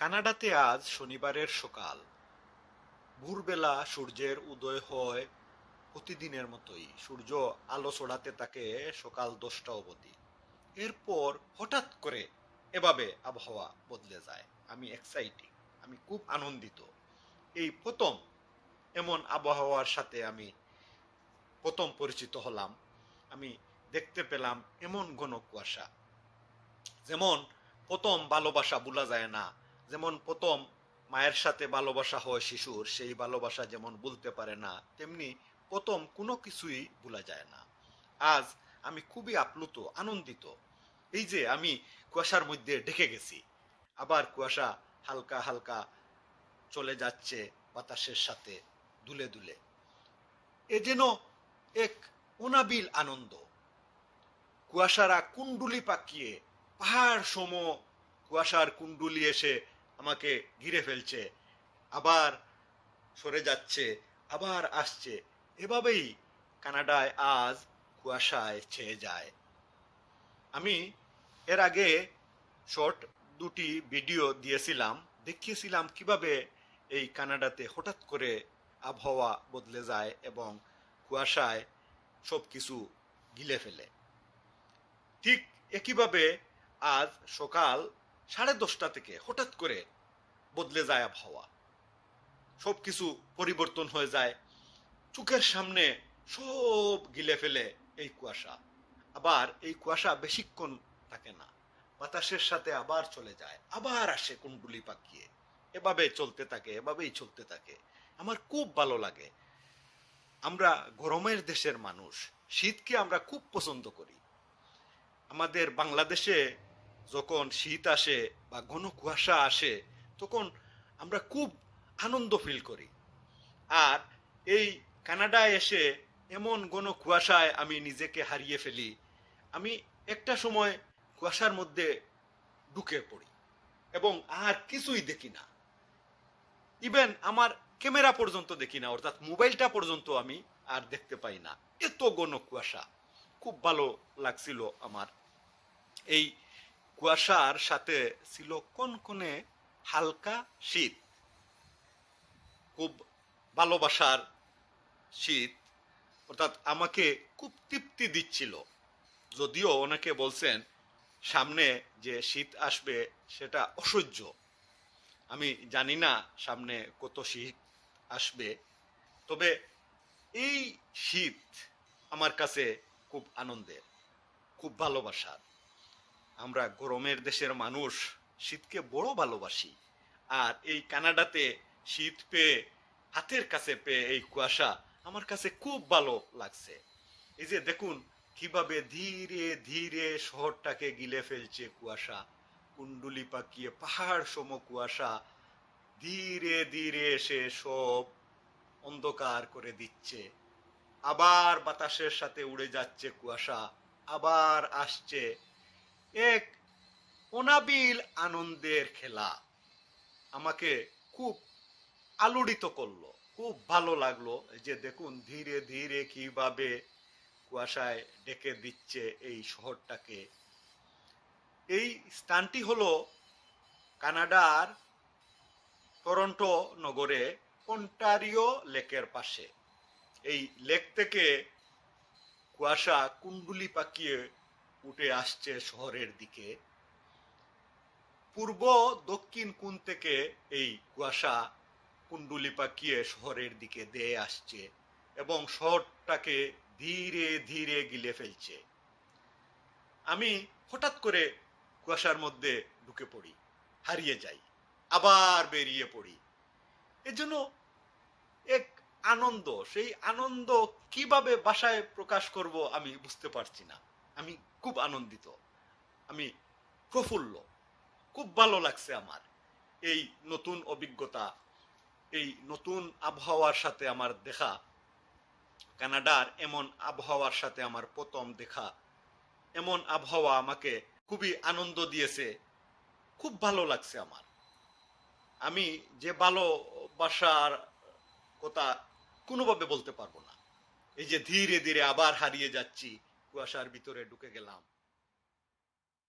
কানাডাতে আজ শনিবারের সকাল। ভোরবেলা সূর্যের উদয় হয় প্রতিদিনের মতোই। সূর্য আলো ছড়াতে থাকে সকাল দশটা অবধি। এরপর হঠাৎ করে এভাবে আবহাওয়া বদলে যায়। আমি এক্সাইটিং আমি খুব আনন্দিত। এই প্রথম এমন আবহাওয়ার সাথে আমি প্রথম পরিচিত হলাম। আমি দেখতে পেলাম এমন ঘন কুয়াশা। যেমন প্রথম ভালোবাসা ভোলা যায় না। যেমন প্রথম মায়ের সাথে ভালোবাসা হয় শিশুর, সেই ভালোবাসা যেমন বলতে পারে না, তেমনি প্রথম কোনো কিছুই ভোলা যায় না। আজ আমি খুবই আপ্লুত, আনন্দিত। এই যে আমি কুয়াশার মধ্যে ঢেকে গেছি, আবার কুয়াশা হালকা হালকা চলে যাচ্ছে বাতাসের সাথে দুলে দুলে। এ যেন এক অনাবিল আনন্দ। কুয়াশারা কুণ্ডুলি পাকিয়ে, পাহাড় সম কুয়াশার কুণ্ডুলি এসে আমাকে ঘিরে ফেলছে, আবার সরে যাচ্ছে, আবার আসছে। এভাবেই কানাডায় আজ কুয়াশায় ছেয়ে যায়। আমি এর আগে শর্ট দুটি ভিডিও দিয়েছিলাম, দেখিয়েছিলাম কীভাবে এই কানাডাতে হঠাৎ করে আবহাওয়া বদলে যায় এবং কুয়াশায় সব কিছু গিলে ফেলে। ঠিক একইভাবে আজ সকাল সাড়ে দশটা থেকে হঠাৎ করে বদলে যায় আবহাওয়া। সব কিছু পরিবর্তন হয়ে যায়। চোখের সামনে সব গিলে ফেলে এই কুয়াশা। আবার এই কুয়াশা বেশিক্ষণ থাকে না। বাতাসের সাথে আবার চলে যায়। আবার আসে কুণ্ডুলি পাকিয়ে। এভাবে চলতে থাকে, এভাবেই চলতে থাকে। আমার খুব ভালো লাগে। আমরা গরমের দেশের মানুষ। শীতকে আমরা খুব পছন্দ করি। আমাদের বাংলাদেশে যখন শীত আসে বা ঘন কুয়াশা আসে তখন আমরা খুব আনন্দ ফিল করি। আর এই কানাডায় এসে এমন ঘন কুয়াশায় আমি নিজেকে হারিয়ে ফেলি, আমি একটা সময় কুয়াশার মধ্যে ঢুকে পড়ি এবং আর কিছুই দেখি না। ইভেন আমার ক্যামেরা পর্যন্ত দেখি না, অর্থাৎ মোবাইলটা পর্যন্ত আমি আর দেখতে পাই না। এত ঘন কুয়াশা, খুব ভালো লাগছিল আমার। এই কুয়াশার সাথে ছিল কোন কোনে হালকা শীত, খুব ভালোবাসার শীত, অর্থাৎ আমাকে খুব তৃপ্তি দিচ্ছিল। যদিও অনেকে বলছেন, সামনে যে শীত আসবে সেটা অসহ্য। আমি জানি না সামনে কত শীত আসবে, তবে এই শীত আমার কাছে খুব আনন্দের, খুব ভালোবাসার। আমরা গরমের দেশের মানুষ শীতকে বড় ভালোবাসি। আর এই কানাডাতে শীত পেয়ে, হাতের কাছে পেয়ে এই কুয়াশা আমার কাছে খুব ভালো লাগছে। এই যে দেখুন, কীভাবে ধীরে ধীরে শহরটাকে গিলে ফেলছে কুয়াশা। কুণ্ডুলি পাকিয়ে, পাহাড় সম কুয়াশা। ধীরে ধীরে এসে সব অন্ধকার করে দিচ্ছে। আবার বাতাসের সাথে উড়ে যাচ্ছে কুয়াশা। আবার আসছে এক অনাবিল আনন্দের খেলা। আমাকে খুব আলোড়িত করল, খুব ভালো লাগল যে দেখুন ধীরে ধীরে কীভাবে কুয়াশায় ডেকে দিচ্ছে এই শহরটাকে। এই স্থানটি হলো কানাডার টরন্টো নগরে অন্টারিও লেকের পাশে। এই লেক থেকে কুয়াশা কুণ্ডুলি পাকিয়ে উঠে আসছে শহরের দিকে। পূর্ব দক্ষিণ কোণ থেকে এই কুয়াশা কুণ্ডুলি পাকিয়ে শহরের দিকে দিয়ে আসছে এবং শহরটাকে ধীরে ধীরে গিলে ফেলছে। আমি হঠাৎ করে কুয়াশার মধ্যে ঢুকে পড়ি, হারিয়ে যাই, আবার বেরিয়ে পড়ি। এজন্য এক আনন্দ, সেই আনন্দ কীভাবে বাসায় প্রকাশ করব আমি বুঝতে পারছি না। আমি খুব আনন্দিত, আমি প্রফুল্ল। খুব ভালো লাগছে আমার। এই নতুন অভিজ্ঞতা, এই নতুন আবহাওয়ার সাথে আমার দেখা, কানাডার এমন আবহাওয়ার সাথে আমার প্রথম দেখা, এমন আবহাওয়া আমাকে খুবই আনন্দ দিয়েছে, খুব ভালো লাগছে আমার। আমি যে ভালোবাসার কথা কোনোভাবে বলতে পারব না। এই যে ধীরে ধীরে আবার হারিয়ে যাচ্ছি, কুয়াশার ভিতরে ঢুকে গেলাম।